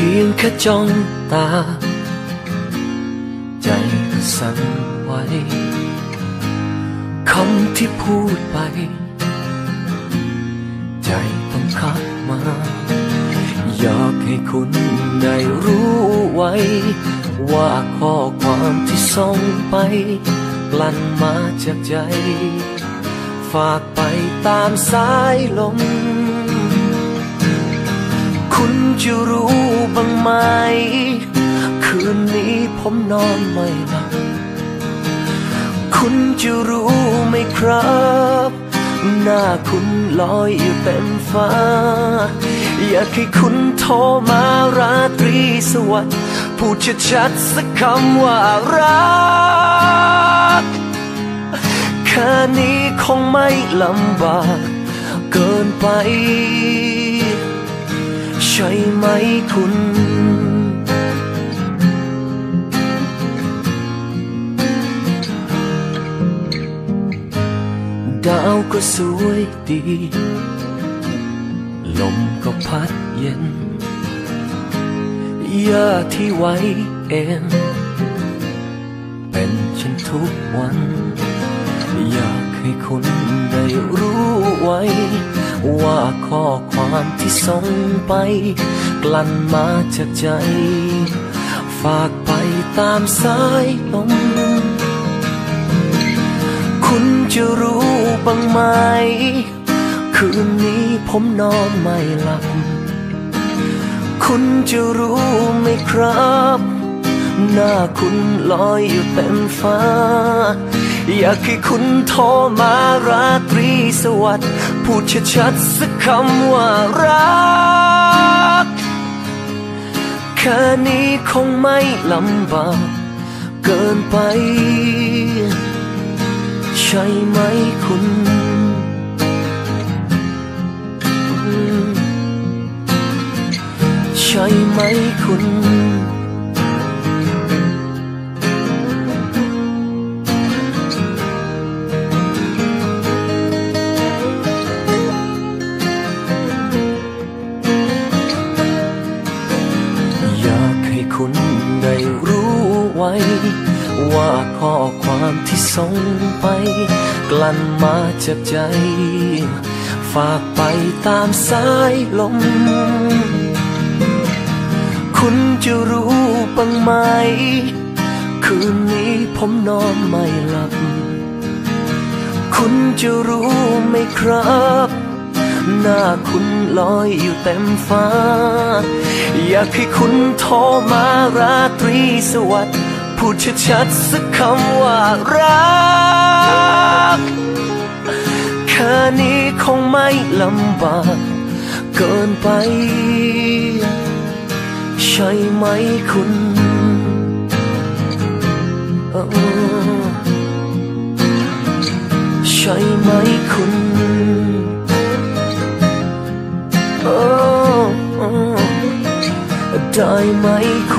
พียงแค่จ้องตา ใจก็สั่นไหวคำที่พูดไป ใจต้องคัดมา อยากให้คุณได้รู้ไว้ ว่าข้อความที่ส่งไป กลั่นมาจากใจ ฝากไปตามสายลม คุณจะรู้ ไหม คืนนี้ผมนอนไม่หลับ คุณจะรู้ไหมครับ หน้าคุณลอยอยู่เต็มฟ้า อยากให้คุณโทรมาราตรีสวัสดิ์พูดชัดๆสักคำว่ารักแค่นี้คงไม่ลำบากเกินไป ช่ไหมคุณ ดาวก็สวยดี ลมก็พัดเย็นหญ้าที่ไว้เองเป็นเช่นทุกวัน อยากให้คุณได้รู้ไว้ ว่าข้อความที่ส่งไป กลั่นมาจากใจ ฝากไปตามสายลมคุณจะรู้บ้างไหม คืนนี้ผมนอนไม่หลับ คุณจะรู้ไหมครับหน้าคุณลอยอยู่เต็มฟ้า อยากให้คุณโทรมาราตรี สวัสดิ์พูดชัดๆสักคำว่ารักแค่นี้คงไม่ลำบากเกินไป ใช่ไหมคุณใช่ไหมคุณ ได้รู้ไว้ ว่าข้อความที่ส่งไป กลั่นมาจากใจ ฝากไปตามสายลม คุณจะรู้บ้างไหม คืนนี้ผมนอนไม่หลับ คุณจะรู้ไหมครับ หน้าคุณลอยอยู่เต็มฟ้า อยากให้คุณโทรมาราตรีสวัสดิ์พูดชัดๆสักคำว่ารักแค่นี้คงไม่ลำบากเกินไป ใช่ไหมคุณใช่ไหมคุณ ได้ไ